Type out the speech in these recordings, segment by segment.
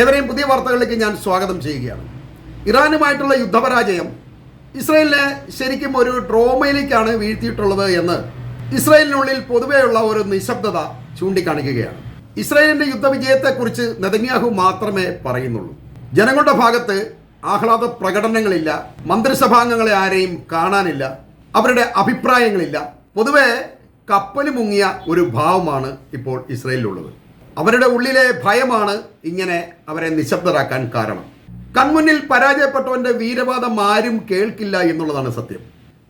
ഏവരെയും പുതിയ വാർത്തകളിലേക്ക് ഞാൻ സ്വാഗതം ചെയ്യുകയാണ്. ഇറാനുമായിട്ടുള്ള യുദ്ധപരാജയം ഇസ്രയേലിനെ ശരിക്കും ഒരു ട്രോമയിലേക്കാണ് വീഴ്ത്തിയിട്ടുള്ളത് എന്ന് ഇസ്രയേലിനുള്ളിൽ പൊതുവെയുള്ള ഒരു നിശബ്ദത ചൂണ്ടിക്കാണിക്കുകയാണ്. ഇസ്രയേലിന്റെ യുദ്ധവിജയത്തെക്കുറിച്ച് നെതന്യാഹു മാത്രമേ പറയുന്നുള്ളൂ. ജനങ്ങളുടെ ഭാഗത്ത് ആഹ്ലാദ പ്രകടനങ്ങളില്ല മന്ത്രിസഭാംഗങ്ങളെ ആരെയും കാണാനില്ല അവരുടെ അഭിപ്രായങ്ങളില്ല. പൊതുവെ കപ്പൽ മുങ്ങിയ ഒരു ഭാവമാണ് ഇപ്പോൾ ഇസ്രയേലിലുള്ളത്. അവരുടെ ഉള്ളിലെ ഭയമാണ് ഇങ്ങനെ അവരെ നിശബ്ദരാക്കാൻ കാരണം. കൺമുന്നിൽ പരാജയപ്പെട്ടവന്റെ വീരവാദം ആരും കേൾക്കില്ല എന്നുള്ളതാണ് സത്യം.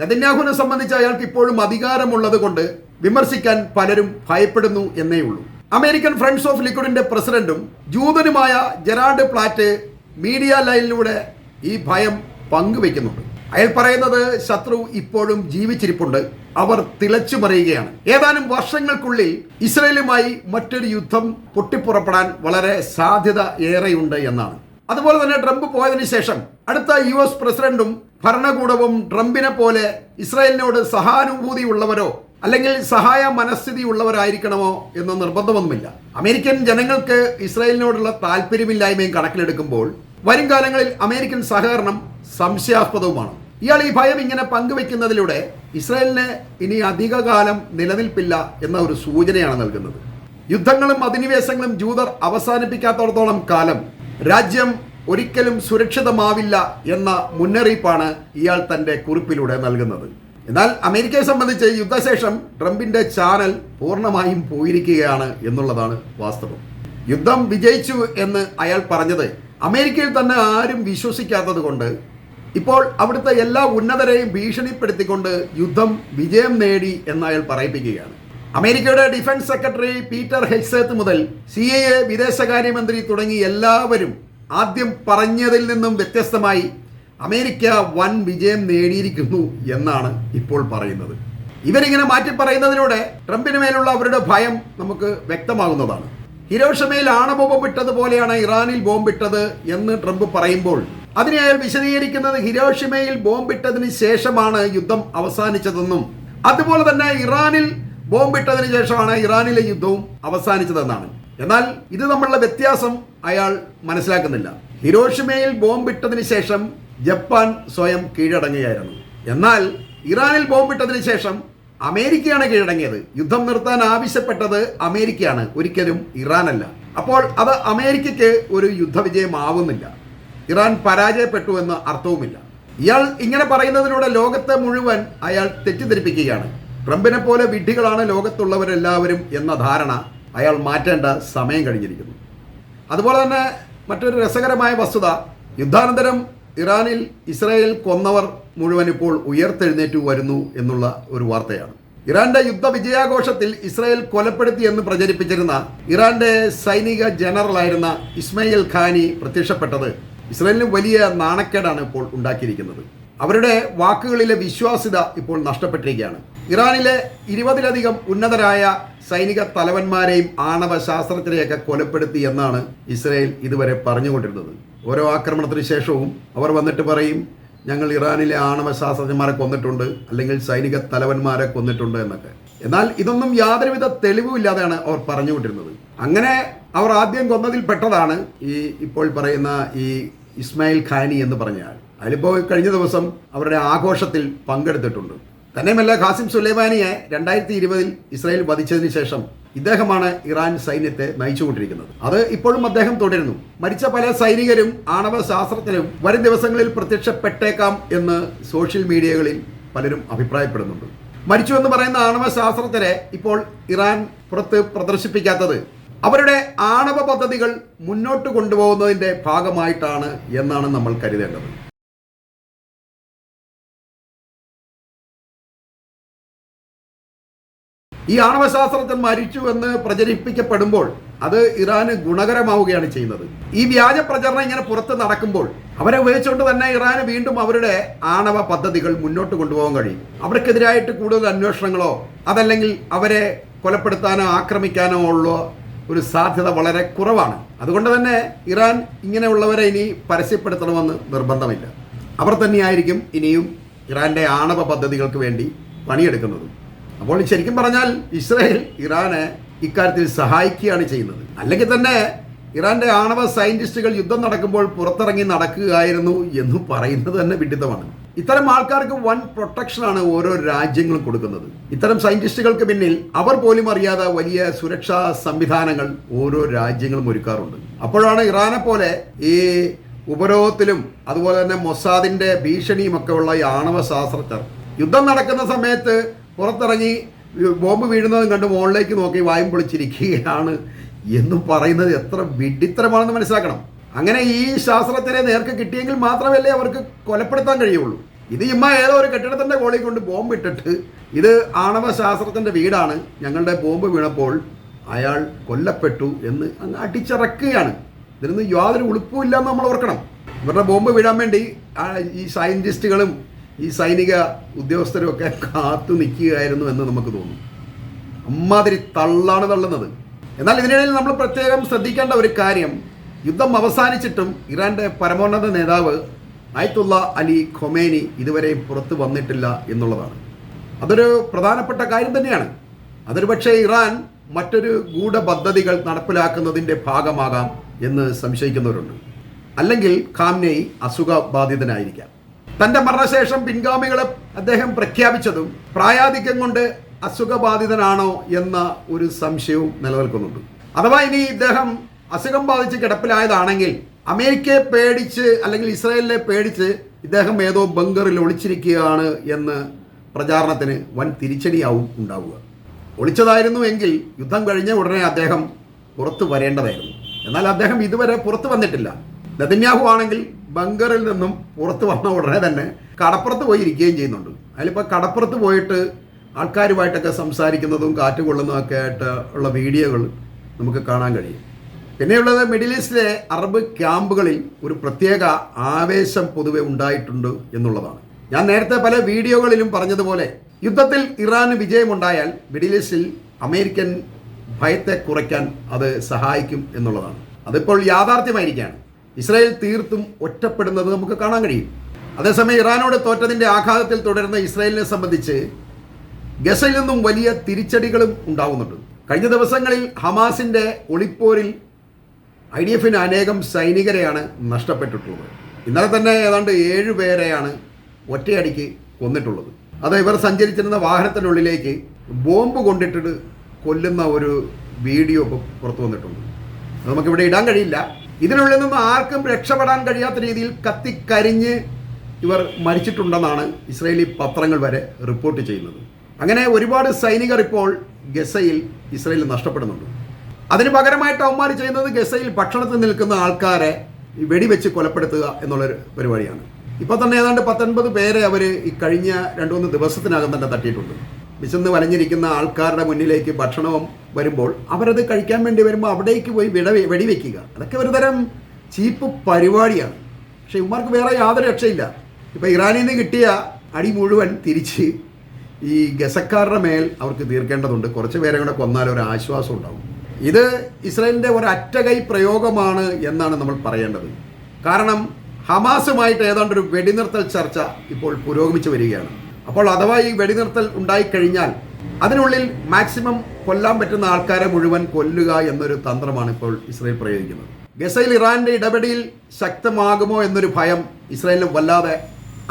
നെതന്യാഹുവിനെ സംബന്ധിച്ച് അയാൾക്ക് ഇപ്പോഴും അധികാരമുള്ളത് കൊണ്ട് വിമർശിക്കാൻ പലരും ഭയപ്പെടുന്നു എന്നേ ഉള്ളൂ. അമേരിക്കൻ ഫ്രണ്ട്സ് ഓഫ് ലിക്വിഡിന്റെ പ്രസിഡന്റും ജൂതനുമായ ജെറാഡ് പ്ലാറ്റ് മീഡിയ ലൈനിലൂടെ ഈ ഭയം പങ്കുവെക്കുന്നുണ്ട്. അയാൾ പറയുന്നത് ശത്രു ഇപ്പോഴും ജീവിച്ചിരിപ്പുണ്ട്. അവർ തിളച്ചു മറിയുകയാണ്. ഏതാനും വർഷങ്ങൾക്കുള്ളിൽ ഇസ്രയേലുമായി മറ്റൊരു യുദ്ധം പൊട്ടിപ്പുറപ്പെടാൻ വളരെ സാധ്യത ഏറെയുണ്ട് എന്നാണ്. അതുപോലെ തന്നെ ട്രംപ് പോയതിനു ശേഷം അടുത്ത യു എസ് പ്രസിഡന്റും ഭരണകൂടവും ട്രംപിനെ പോലെ ഇസ്രായേലിനോട് സഹാനുഭൂതി ഉള്ളവരോ അല്ലെങ്കിൽ സഹായ മനസ്ഥിതി ഉള്ളവരായിരിക്കണമോ എന്ന് നിർബന്ധമൊന്നുമില്ല. അമേരിക്കൻ ജനങ്ങൾക്ക് ഇസ്രായേലിനോടുള്ള താല്പര്യമില്ലായ്മയും കണക്കിലെടുക്കുമ്പോൾ വരും കാലങ്ങളിൽ അമേരിക്കൻ സഹകരണം സംശയാസ്പദവുമാണ്. ഇയാൾ ഈ ഭയം ഇങ്ങനെ പങ്കുവെക്കുന്നതിലൂടെ ഇസ്രായേലിന് ഇനി അധികകാലം നിലനിൽപ്പില്ല എന്ന ഒരു സൂചനയാണ് നൽകുന്നത്. യുദ്ധങ്ങളും അധിനിവേശങ്ങളും ജൂതർ അവസാനിപ്പിക്കാത്തടത്തോളം കാലം രാജ്യം ഒരിക്കലും സുരക്ഷിതമാവില്ല എന്ന മുന്നറിയിപ്പാണ് ഇയാൾ തന്റെ കുറിപ്പിലൂടെ നൽകുന്നത്. എന്നാൽ അമേരിക്കയെ സംബന്ധിച്ച് യുദ്ധശേഷം ട്രംപിന്റെ ചാനൽ പൂർണമായും പോയിരിക്കുകയാണ് എന്നുള്ളതാണ് വാസ്തവം. യുദ്ധം വിജയിച്ചു എന്ന് അയാൾ പറഞ്ഞത് അമേരിക്കയിൽ തന്നെ ആരും വിശ്വസിക്കാത്തത് കൊണ്ട് ഇപ്പോൾ അവിടുത്തെ എല്ലാ ഉന്നതരെയും ഭീഷണിപ്പെടുത്തിക്കൊണ്ട് യുദ്ധം വിജയം നേടി എന്നയാൾ പറയിപ്പിക്കുകയാണ്. അമേരിക്കയുടെ ഡിഫൻസ് സെക്രട്ടറി പീറ്റർ ഹെക്സേത്ത് മുതൽ സി എ എ വിദേശകാര്യമന്ത്രി തുടങ്ങി എല്ലാവരും ആദ്യം പറഞ്ഞതിൽ നിന്നും വ്യത്യസ്തമായി അമേരിക്ക വൻ വിജയം നേടിയിരിക്കുന്നു എന്നാണ് ഇപ്പോൾ പറയുന്നത്. ഇവരിങ്ങനെ മാറ്റി പറയുന്നതിലൂടെ ട്രംപിന് മേലുള്ള അവരുടെ ഭയം നമുക്ക് വ്യക്തമാകുന്നതാണ്. ഹിരോഷമയിൽ ആണവബോംബ് ഇട്ടതുപോലെയാണ് ഇറാനിൽ ബോംബിട്ടത് എന്ന് ട്രംപ് പറയുമ്പോൾ അതിനെ അയാൾ വിശദീകരിക്കുന്നത് ഹിരോഷിമയിൽ ബോംബിട്ടതിന് ശേഷമാണ് യുദ്ധം അവസാനിച്ചതെന്നും അതുപോലെ തന്നെ ഇറാനിൽ ബോംബിട്ടതിന് ശേഷമാണ് ഇറാനിലെ യുദ്ധവും അവസാനിച്ചതെന്നാണ്. എന്നാൽ ഇത് നമ്മളുടെ വ്യത്യാസം അയാൾ മനസ്സിലാക്കുന്നില്ല. ഹിരോഷിമയിൽ ബോംബിട്ടതിന് ശേഷം ജപ്പാൻ സ്വയം കീഴടങ്ങുകയായിരുന്നു. എന്നാൽ ഇറാനിൽ ബോംബിട്ടതിന് ശേഷം അമേരിക്കയാണ് കീഴടങ്ങിയത്. യുദ്ധം നിർത്താൻ ആവശ്യപ്പെട്ടത് അമേരിക്കയാണ്. ഒരിക്കലും ഇറാനല്ല. അപ്പോൾ അത് അമേരിക്കയ്ക്ക് ഒരു യുദ്ധവിജയമാവുന്നില്ല. ഇറാൻ പരാജയപ്പെട്ടു എന്ന് അർത്ഥവുമില്ല. ഇയാൾ ഇങ്ങനെ പറയുന്നതിലൂടെ ലോകത്തെ മുഴുവൻ അയാൾ തെറ്റിദ്ധരിപ്പിക്കുകയാണ്. ട്രംപിനെ പോലെ വിഡ്ഢികളാണ് ലോകത്തുള്ളവരെല്ലാവരും എന്ന ധാരണ അയാൾ മാറ്റേണ്ട സമയം കഴിഞ്ഞിരിക്കുന്നു. അതുപോലെ തന്നെ മറ്റൊരു രസകരമായ വസ്തുത യുദ്ധാനന്തരം ഇറാനിൽ ഇസ്രായേൽ കൊന്നവർ മുഴുവൻ ഇപ്പോൾ ഉയർത്തെഴുന്നേറ്റു വരുന്നു എന്നുള്ള ഒരു വാർത്തയാണ്. ഇറാന്റെ യുദ്ധ വിജയാഘോഷത്തിൽ ഇസ്രായേൽ കൊലപ്പെടുത്തി എന്ന് പ്രചരിപ്പിച്ചിരുന്ന ഇറാന്റെ സൈനിക ജനറലായിരുന്ന ഇസ്മയിൽ ഖാനി പ്രത്യക്ഷപ്പെട്ടത് ഇസ്രായേലിന് വലിയ നാണക്കേടാണ് ഇപ്പോൾ ഉണ്ടാക്കിയിരിക്കുന്നത്. അവരുടെ വാക്കുകളിലെ വിശ്വാസ്യത ഇപ്പോൾ നഷ്ടപ്പെട്ടിരിക്കുകയാണ്. ഇറാനിലെ ഇരുപതിലധികം ഉന്നതരായ സൈനിക തലവന്മാരെയും ആണവ ശാസ്ത്രജ്ഞരെയൊക്കെ കൊലപ്പെടുത്തി എന്നാണ് ഇസ്രായേൽ ഇതുവരെ പറഞ്ഞുകൊണ്ടിരുന്നത്. ഓരോ ആക്രമണത്തിന് ശേഷവും അവർ വന്നിട്ട് പറയും ഞങ്ങൾ ഇറാനിലെ ആണവ ശാസ്ത്രജ്ഞന്മാരെ കൊന്നിട്ടുണ്ട് അല്ലെങ്കിൽ സൈനിക തലവന്മാരെ കൊന്നിട്ടുണ്ട് എന്നൊക്കെ. എന്നാൽ ഇതൊന്നും യാതൊരുവിധ തെളിവുമില്ലാതെയാണ് അവർ പറഞ്ഞുകൊണ്ടിരുന്നത്. അങ്ങനെ അവർ ആദ്യം കൊന്നതിൽ പെട്ടതാണ് ഈ ഇപ്പോൾ പറയുന്ന ഈ ഇസ്മായിൽ ഖാനി എന്ന് പറഞ്ഞയാൾ അതിലിപ്പോൾ കഴിഞ്ഞ ദിവസം അവരുടെ ആഘോഷത്തിൽ പങ്കെടുത്തിട്ടുണ്ട്. തന്നെയുമല്ല ഖാസിം സുലൈമാനിയെ രണ്ടായിരത്തി ഇരുപതിൽ ഇസ്രായേൽ വധിച്ചതിന് ശേഷം ഇദ്ദേഹമാണ് ഇറാൻ സൈന്യത്തെ നയിച്ചുകൊണ്ടിരിക്കുന്നത്. അത് ഇപ്പോഴും അദ്ദേഹം തുടരുന്നു. മരിച്ച പല സൈനികരും ആണവ ശാസ്ത്രജ്ഞരും വരും ദിവസങ്ങളിൽ പ്രത്യക്ഷപ്പെട്ടേക്കാം എന്ന് സോഷ്യൽ മീഡിയകളിൽ പലരും അഭിപ്രായപ്പെടുന്നുണ്ട്. മരിച്ചു എന്ന് പറയുന്ന ആണവ ശാസ്ത്രജ്ഞരെ ഇപ്പോൾ ഇറാൻ പുറത്ത് പ്രദർശിപ്പിക്കാത്തത് അവരുടെ ആണവ പദ്ധതികൾ മുന്നോട്ട് കൊണ്ടുപോകുന്നതിന്റെ ഭാഗമായിട്ടാണ് എന്നാണ് നമ്മൾ കരുതേണ്ടത്. ഈ ആണവശാസ്ത്രജ്ഞൻ മരിച്ചു എന്ന് പ്രചരിപ്പിക്കപ്പെടുമ്പോൾ അത് ഇറാന് ഗുണകരമാവുകയാണ് ചെയ്യുന്നത്. ഈ വ്യാജ പ്രചരണം ഇങ്ങനെ പുറത്ത് നടക്കുമ്പോൾ അവരെ ഉപയോഗിച്ചുകൊണ്ട് തന്നെ ഇറാന് വീണ്ടും അവരുടെ ആണവ പദ്ധതികൾ മുന്നോട്ട് കൊണ്ടുപോകാൻ കഴിയും. അവർക്കെതിരായിട്ട് കൂടുതൽ അന്വേഷണങ്ങളോ അതല്ലെങ്കിൽ അവരെ കൊലപ്പെടുത്താനോ ആക്രമിക്കാനോ ഉള്ള ഒരു സാധ്യത വളരെ കുറവാണ്. അതുകൊണ്ട് തന്നെ ഇറാൻ ഇങ്ങനെയുള്ളവരെ ഇനി പരസ്യപ്പെടുത്തണമെന്ന് നിർബന്ധമില്ല. അവർ തന്നെയായിരിക്കും ഇനിയും ഇറാന്റെ ആണവ പദ്ധതികൾക്ക് വേണ്ടി പണിയെടുക്കുന്നതും. അപ്പോൾ ശരിക്കും പറഞ്ഞാൽ ഇസ്രായേൽ ഇറാനെ ഇക്കാര്യത്തിൽ സഹായിക്കുകയാണ് ചെയ്യുന്നത്. അല്ലെങ്കിൽ തന്നെ ഇറാന്റെ ആണവ സയന്റിസ്റ്റുകൾ യുദ്ധം നടക്കുമ്പോൾ പുറത്തിറങ്ങി നടക്കുകയായിരുന്നു എന്ന് പറയുന്നത് തന്നെ വിഡിത്തമാണ്. ഇത്തരം ആൾക്കാർക്ക് വൻ പ്രൊട്ടക്ഷനാണ് ഓരോ രാജ്യങ്ങളും കൊടുക്കുന്നത്. ഇത്തരം സയന്റിസ്റ്റുകൾക്ക് പിന്നിൽ അവർ പോലും അറിയാതെ വലിയ സുരക്ഷാ സംവിധാനങ്ങൾ ഓരോ രാജ്യങ്ങളും ഒരുക്കാറുണ്ട്. അപ്പോഴാണ് ഇറാനെ പോലെ ഈ ഉപരോധത്തിലും അതുപോലെ തന്നെ മൊസാദിന്റെ ഭീഷണിയും ഒക്കെ ഉള്ള ഈ ആണവ ശാസ്ത്രജ്ഞർ യുദ്ധം നടക്കുന്ന സമയത്ത് പുറത്തിറങ്ങി ബോംബ് വീഴുന്നതും കണ്ട് മുകളിലേക്ക് നോക്കി വായും പൊളിച്ചിരിക്കുകയാണ് എന്ന് പറയുന്നത് എത്ര വിഡിത്തരമാണെന്ന് മനസ്സിലാക്കണം. അങ്ങനെ ഈ ശാസ്ത്രത്തിനെ നേർക്ക് കിട്ടിയെങ്കിൽ മാത്രമല്ലേ അവർക്ക് കൊലപ്പെടുത്താൻ കഴിയുള്ളൂ. ഇത് ഇമ്മ ഏതോ ഒരു കെട്ടിടത്തിന്റെ കോളിൽ കൊണ്ട് ബോംബ് ഇട്ടിട്ട് ഇത് ആണവ ശാസ്ത്രത്തിന്റെ വീടാണ്. ഞങ്ങളുടെ ബോംബ് വീണപ്പോൾ അയാൾ കൊല്ലപ്പെട്ടു എന്ന് അങ്ങ് അടിച്ചിറക്കുകയാണ്. ഇതിനൊന്നും യാതൊരു ഉളുപ്പുമില്ല എന്ന് നമ്മൾ ഓർക്കണം. ഇവരുടെ ബോംബ് വീഴാൻ വേണ്ടി ഈ സയന്റിസ്റ്റുകളും ഈ സൈനിക ഉദ്യോഗസ്ഥരും ഒക്കെ കാത്തു നിൽക്കുകയായിരുന്നു എന്ന് നമുക്ക് തോന്നും. അമ്മാതിരി തള്ളാണ് തള്ളുന്നത്. എന്നാൽ ഇതിനിടയിൽ നമ്മൾ പ്രത്യേകം ശ്രദ്ധിക്കേണ്ട ഒരു കാര്യം. യുദ്ധം അവസാനിച്ചിട്ടും ഇറാന്റെ പരമോന്നത നേതാവ് ആയത്തുള്ള അലി ഖൊമേനി ഇതുവരെയും പുറത്തു വന്നിട്ടില്ല എന്നുള്ളതാണ്. അതൊരു പ്രധാനപ്പെട്ട കാര്യം തന്നെയാണ്. അതൊരു പക്ഷേ ഇറാൻ മറ്റൊരു ഗൂഢപദ്ധതികൾ നടപ്പിലാക്കുന്നതിന്റെ ഭാഗമാകാം എന്ന് സംശയിക്കുന്നവരുണ്ട്. അല്ലെങ്കിൽ ഖാംനെയ് അസുഖബാധിതനായിരിക്കാം. തന്റെ മരണശേഷം പിൻഗാമികളെ അദ്ദേഹം പ്രഖ്യാപിച്ചതും പ്രായാധിക്യം കൊണ്ട് അസുഖബാധിതനാണോ എന്ന ഒരു സംശയവും നിലനിൽക്കുന്നുണ്ട്. അഥവാ ഇനി ഇദ്ദേഹം അസുഖം ബാധിച്ച് കിടപ്പിലായതാണെങ്കിൽ അമേരിക്കയെ പേടിച്ച് അല്ലെങ്കിൽ ഇസ്രായേലിനെ പേടിച്ച് ഇദ്ദേഹം ഏതോ ബങ്കറിൽ ഒളിച്ചിരിക്കുകയാണ് എന്ന് പ്രചാരണത്തിന് വൻ തിരിച്ചടിയാവും ഉണ്ടാവുക. ഒളിച്ചതായിരുന്നു എങ്കിൽ യുദ്ധം കഴിഞ്ഞ ഉടനെ അദ്ദേഹം പുറത്തു വരേണ്ടതായിരുന്നു. എന്നാൽ അദ്ദേഹം ഇതുവരെ പുറത്തു വന്നിട്ടില്ല. നെതന്യാഹു ആണെങ്കിൽ ബങ്കറിൽ നിന്നും പുറത്തു വന്ന ഉടനെ തന്നെ കടപ്പുറത്ത് പോയി ഇരിക്കുകയും ചെയ്യുന്നുണ്ട്. അതിലിപ്പോൾ കടപ്പുറത്ത് പോയിട്ട് ആൾക്കാരുമായിട്ടൊക്കെ സംസാരിക്കുന്നതും കാറ്റ് കൊള്ളുന്നതും ഒക്കെ ആയിട്ട് ഉള്ള വീഡിയോകൾ നമുക്ക് കാണാൻ കഴിയും. പിന്നെയുള്ളത് മിഡിൽ ഈസ്റ്റിലെ അറബ് ക്യാമ്പുകളിൽ ഒരു പ്രത്യേക ആവേശം പൊതുവെ ഉണ്ടായിട്ടുണ്ട് എന്നുള്ളതാണ്. ഞാൻ നേരത്തെ പല വീഡിയോകളിലും പറഞ്ഞതുപോലെ യുദ്ധത്തിൽ ഇറാന് വിജയമുണ്ടായാൽ മിഡിൽ ഈസ്റ്റിൽ അമേരിക്കൻ ഭയത്തെ കുറയ്ക്കാൻ അത് സഹായിക്കും എന്നുള്ളതാണ്. അതിപ്പോൾ യാഥാർത്ഥ്യമായിരിക്കുകയാണ്. ഇസ്രായേൽ തീർത്തും ഒറ്റപ്പെടുന്നത് നമുക്ക് കാണാൻ കഴിയും. അതേസമയം ഇറാനോട് തോറ്റതിന്റെ ആഘാതത്തിൽ തുടരുന്ന ഇസ്രായേലിനെ സംബന്ധിച്ച് ഗസയിൽ നിന്നും വലിയ തിരിച്ചടികളും ഉണ്ടാവുന്നുണ്ട്. കഴിഞ്ഞ ദിവസങ്ങളിൽ ഹമാസിന്റെ ഒളിപ്പോരിൽ ഐ ഡി എഫിന് അനേകം സൈനികരെയാണ് നഷ്ടപ്പെട്ടിട്ടുള്ളത്. ഇന്നലെ തന്നെ ഏതാണ്ട് ഏഴ് പേരെയാണ് ഒറ്റയടിക്ക് കൊന്നിട്ടുള്ളത്. അത് ഇവർ സഞ്ചരിച്ചിരുന്ന വാഹനത്തിനുള്ളിലേക്ക് ബോംബ് കൊണ്ടിട്ടിട്ട് കൊല്ലുന്ന ഒരു വീഡിയോ പുറത്തു വന്നിട്ടുണ്ട്. നമുക്കിവിടെ ഇടാൻ കഴിയില്ല. ഇതിനുള്ളിൽ നിന്ന് ആർക്കും രക്ഷപ്പെടാൻ കഴിയാത്ത രീതിയിൽ കത്തിക്കരിഞ്ഞ് ഇവർ മരിച്ചിട്ടുണ്ടെന്നാണ് ഇസ്രയേലി പത്രങ്ങൾ വരെ റിപ്പോർട്ട് ചെയ്യുന്നത്. അങ്ങനെ ഒരുപാട് സൈനികർ ഇപ്പോൾ ഗസയിൽ ഇസ്രയേൽ നഷ്ടപ്പെടുന്നുണ്ട്. അതിന് പകരമായിട്ട് അവന്മാർ ചെയ്യുന്നത് ഗസയിൽ ഭക്ഷണത്തിൽ നിൽക്കുന്ന ആൾക്കാരെ വെടിവെച്ച് കൊലപ്പെടുത്തുക എന്നുള്ളൊരു പരിപാടിയാണ്. ഇപ്പോൾ തന്നെ ഏതാണ്ട് പത്തൊൻപത് പേരെ അവർ ഈ കഴിഞ്ഞ രണ്ട് മൂന്ന് ദിവസത്തിനകം തന്നെ തട്ടിയിട്ടുണ്ട്. വിശന്ന് വലഞ്ഞിരിക്കുന്ന ആൾക്കാരുടെ മുന്നിലേക്ക് ഭക്ഷണവും വരുമ്പോൾ അവരത് കഴിക്കാൻ വേണ്ടി വരുമ്പോൾ അവിടേക്ക് പോയി വിട വെടിവെക്കുക. അതൊക്കെ ഒരു തരം ചീപ്പ് പരിപാടിയാണ്. പക്ഷേ ഇവന്മാർക്ക് വേറെ യാതൊരു രക്ഷയില്ല. ഇപ്പോൾ ഇറാനിൽ നിന്ന് കിട്ടിയ അടി മുഴുവൻ തിരിച്ച് ഈ ഗസക്കാരുടെ മേൽ അവർക്ക് തീർക്കേണ്ടതുണ്ട്. കുറച്ച് പേരെ കൂടെ കൊന്നാൽ ഒരു ആശ്വാസം ഉണ്ടാവും. ഇത് ഇസ്രായേലിന്റെ ഒരു അറ്റകൈ പ്രയോഗമാണ് എന്നാണ് നമ്മൾ പറയേണ്ടത്. കാരണം ഹമാസുമായിട്ട് ഏതാണ്ട് ഒരു വെടിനിർത്തൽ ചർച്ച ഇപ്പോൾ പുരോഗമിച്ചു വരികയാണ്. അപ്പോൾ അഥവാ ഈ വെടിനിർത്തൽ ഉണ്ടായിക്കഴിഞ്ഞാൽ അതിനുള്ളിൽ മാക്സിമം കൊല്ലാൻ പറ്റുന്ന ആൾക്കാരെ മുഴുവൻ കൊല്ലുക എന്നൊരു തന്ത്രമാണ് ഇപ്പോൾ ഇസ്രായേൽ പ്രയോഗിക്കുന്നത്. ഗസയിൽ ഇറാന്റെ ഇടപെടിയിൽ ശക്തമാകുമോ എന്നൊരു ഭയം ഇസ്രായേലിന് വല്ലാതെ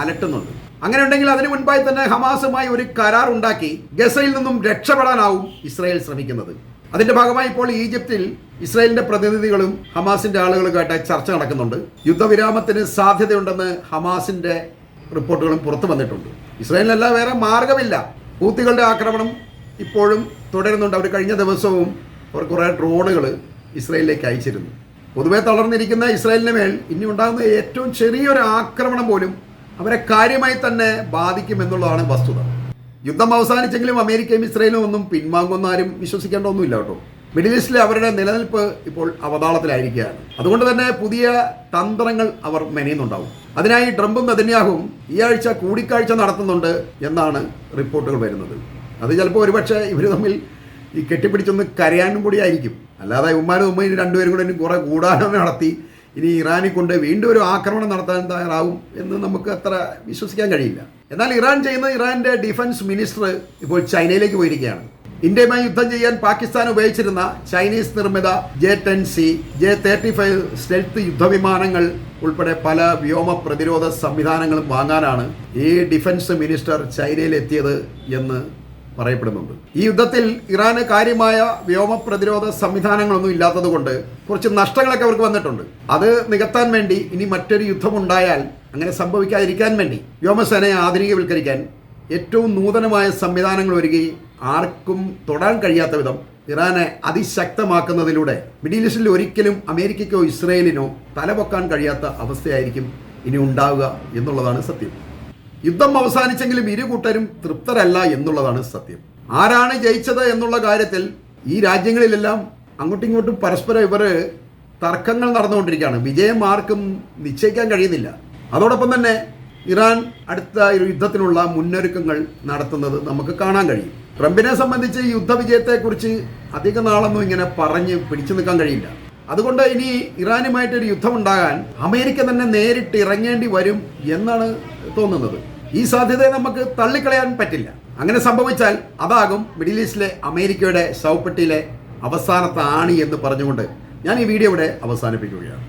അലട്ടുന്നുണ്ട്. അങ്ങനെ ഉണ്ടെങ്കിൽ അതിനു മുൻപായി തന്നെ ഹമാസുമായി ഒരു കരാർ ഉണ്ടാക്കി ഗസയിൽ നിന്നും രക്ഷപ്പെടാനാവും ഇസ്രായേൽ ശ്രമിക്കുന്നത്. അതിന്റെ ഭാഗമായി ഇപ്പോൾ ഈജിപ്തിൽ ഇസ്രായേലിന്റെ പ്രതിനിധികളും ഹമാസിന്റെ ആളുകളുമായിട്ട് ചർച്ച നടക്കുന്നുണ്ട്. യുദ്ധവിരാമത്തിന് സാധ്യതയുണ്ടെന്ന് ഹമാസിന്റെ റിപ്പോർട്ടുകളും പുറത്തു വന്നിട്ടുണ്ട്. ഇസ്രായേലിനല്ല വേറെ മാർഗമില്ല. ഹൂത്തികളുടെ ആക്രമണം ഇപ്പോഴും തുടരുന്നുണ്ട്. അവർ കഴിഞ്ഞ ദിവസവും അവർ കുറേ ഡ്രോണുകൾ ഇസ്രായേലിലേക്ക് അയച്ചിരുന്നു. പൊതുവെ തളർന്നിരിക്കുന്ന ഇസ്രായേലിന് മേൽ ഇനി ഉണ്ടാകുന്ന ഏറ്റവും ചെറിയൊരു ആക്രമണം പോലും അവരെ കാര്യമായി തന്നെ ബാധിക്കുമെന്നുള്ളതാണ് വസ്തുത. യുദ്ധം അവസാനിച്ചെങ്കിലും അമേരിക്കയും ഇസ്രയേലും ഒന്നും പിൻവാങ്ങുമെന്ന് ആരും വിശ്വസിക്കേണ്ട ഒന്നുമില്ല കേട്ടോ. മിഡിൽ ഈസ്റ്റിലെ അവരുടെ നിലനിൽപ്പ് ഇപ്പോൾ അവതാളത്തിലായിരിക്കുകയാണ്. അതുകൊണ്ട് തന്നെ പുതിയ തന്ത്രങ്ങൾ അവർ മെനയുന്നുണ്ടാവും. അതിനായി ട്രംപും നദന്യാഹും ഈ ആഴ്ച കൂടിക്കാഴ്ച നടത്തുന്നുണ്ട് എന്നാണ് റിപ്പോർട്ടുകൾ വരുന്നത്. അത് ചിലപ്പോൾ ഒരുപക്ഷെ ഇവർ തമ്മിൽ ഈ കെട്ടിപ്പിടിച്ചൊന്ന് കരയാനും കൂടി ആയിരിക്കും. അല്ലാതെ ഉമ്മാനും ഉമ്മയും രണ്ടുപേരും കൂടെ കുറെ കൂടാനം നടത്തി ഇനി ഇറാനിൽ കൊണ്ട് വീണ്ടും ഒരു ആക്രമണം നടത്താൻ തയ്യാറാവും എന്ന് നമുക്ക് അത്ര വിശ്വസിക്കാൻ കഴിയില്ല. എന്നാൽ ഇറാൻ ചെയ്യുന്ന ഇറാന്റെ ഡിഫൻസ് മിനിസ്റ്റർ ഇപ്പോൾ ചൈനയിലേക്ക് പോയിരിക്കുകയാണ്. ഇന്ത്യയുമായി യുദ്ധം ചെയ്യാൻ പാകിസ്ഥാൻ ഉപയോഗിച്ചിരുന്ന ചൈനീസ് നിർമ്മിത J ten C J thirty five stealth യുദ്ധവിമാനങ്ങൾ ഉൾപ്പെടെ പല വ്യോമ പ്രതിരോധ സംവിധാനങ്ങളും വാങ്ങാനാണ് ഈ ഡിഫൻസ് മിനിസ്റ്റർ ചൈനയിൽ എത്തിയത് എന്ന് പറയപ്പെടുന്നുണ്ട്. ഈ യുദ്ധത്തിൽ ഇറാന് കാര്യമായ വ്യോമ പ്രതിരോധ സംവിധാനങ്ങളൊന്നും ഇല്ലാത്തത് കൊണ്ട് കുറച്ച് നഷ്ടങ്ങളൊക്കെ അവർക്ക് വന്നിട്ടുണ്ട്. അത് നികത്താൻ വേണ്ടി ഇനി മറ്റൊരു യുദ്ധമുണ്ടായാൽ അങ്ങനെ സംഭവിക്കാതിരിക്കാൻ വേണ്ടി വ്യോമസേനയെ ആധുനികവൽക്കരിക്കാൻ ഏറ്റവും നൂതനമായ സംവിധാനങ്ങൾ ഒരുക്കി ആർക്കും തൊടാൻ കഴിയാത്ത വിധം ഇറാനെ അതിശക്തമാക്കുന്നതിലൂടെ മിഡിൽ ഈസ്റ്റിൽ ഒരിക്കലും അമേരിക്കയ്ക്കോ ഇസ്രയേലിനോ തലപൊക്കാൻ കഴിയാത്ത അവസ്ഥയായിരിക്കും ഇനി ഉണ്ടാവുക എന്നുള്ളതാണ് സത്യം. യുദ്ധം അവസാനിച്ചെങ്കിലും ഇരു കൂട്ടരും തൃപ്തരല്ല എന്നുള്ളതാണ് സത്യം. ആരാണ് ജയിച്ചത് എന്നുള്ള കാര്യത്തിൽ ഈ രാജ്യങ്ങളിലെല്ലാം അങ്ങോട്ടും ഇങ്ങോട്ടും പരസ്പരം ഇവർ തർക്കങ്ങൾ നടന്നുകൊണ്ടിരിക്കുകയാണ്. വിജയം ആർക്കും നിശ്ചയിക്കാൻ കഴിയുന്നില്ല. അതോടൊപ്പം തന്നെ ഇറാൻ അടുത്ത യുദ്ധത്തിനുള്ള മുന്നൊരുക്കങ്ങൾ നടത്തുന്നത് നമുക്ക് കാണാൻ കഴിയും. ട്രംപിനെ സംബന്ധിച്ച് യുദ്ധവിജയത്തെക്കുറിച്ച് അധിക നാളൊന്നും ഇങ്ങനെ പറഞ്ഞ് പിടിച്ചു നിൽക്കാൻ കഴിയില്ല. അതുകൊണ്ട് ഇനി ഇറാനുമായിട്ടൊരു യുദ്ധമുണ്ടാകാൻ അമേരിക്ക തന്നെ നേരിട്ട് ഇറങ്ങേണ്ടി വരും എന്നാണ് തോന്നുന്നത്. ഈ സാധ്യതയെ നമുക്ക് തള്ളിക്കളയാൻ പറ്റില്ല. അങ്ങനെ സംഭവിച്ചാൽ അതാകും മിഡിൽ ഈസ്റ്റിലെ അമേരിക്കയുടെ ശവപ്പെട്ടിയിലെ അവസാനത്തെ ആണി എന്ന് പറഞ്ഞുകൊണ്ട് ഞാൻ ഈ വീഡിയോ ഇവിടെ അവസാനിപ്പിക്കുകയാണ്.